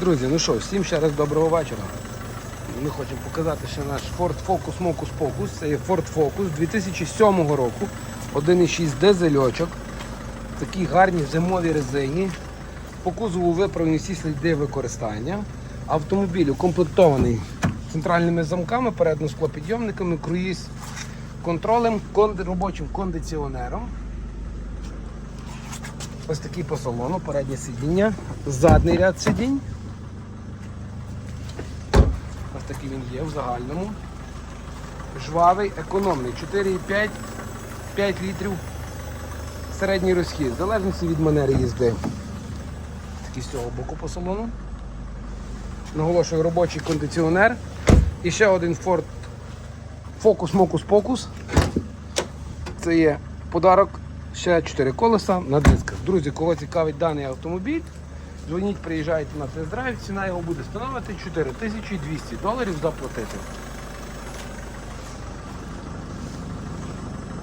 Друзі, ну що, всім ще раз доброго вечора. Ми хочемо показати ще наш Ford Focus Mocus Pocus. Це є Ford Focus 2007 року. 1,6 дизельочок. Такі гарні зимові резині. По кузову виправлені всі сліди використання. Автомобіль укомплектований центральними замками, передньо склопідйомниками, круїз контролем, кон- робочим кондиціонером. Ось такий по салону, переднє сидіння, задній ряд сидінь. Такий він є в загальному. Жвавий, економний. 4,5 5 літрів середній розхід, в залежності від манери їзди. Такий з цього боку по салону. Наголошую робочий кондиціонер. І ще один Ford Focus Mocus Pocus. Це є подарок ще 4 колеса на дисках. Друзі, кого цікавить даний автомобіль, дзвоніть, приїжджайте на тест-драйв, ціна його буде становити 4200 доларів заплатити.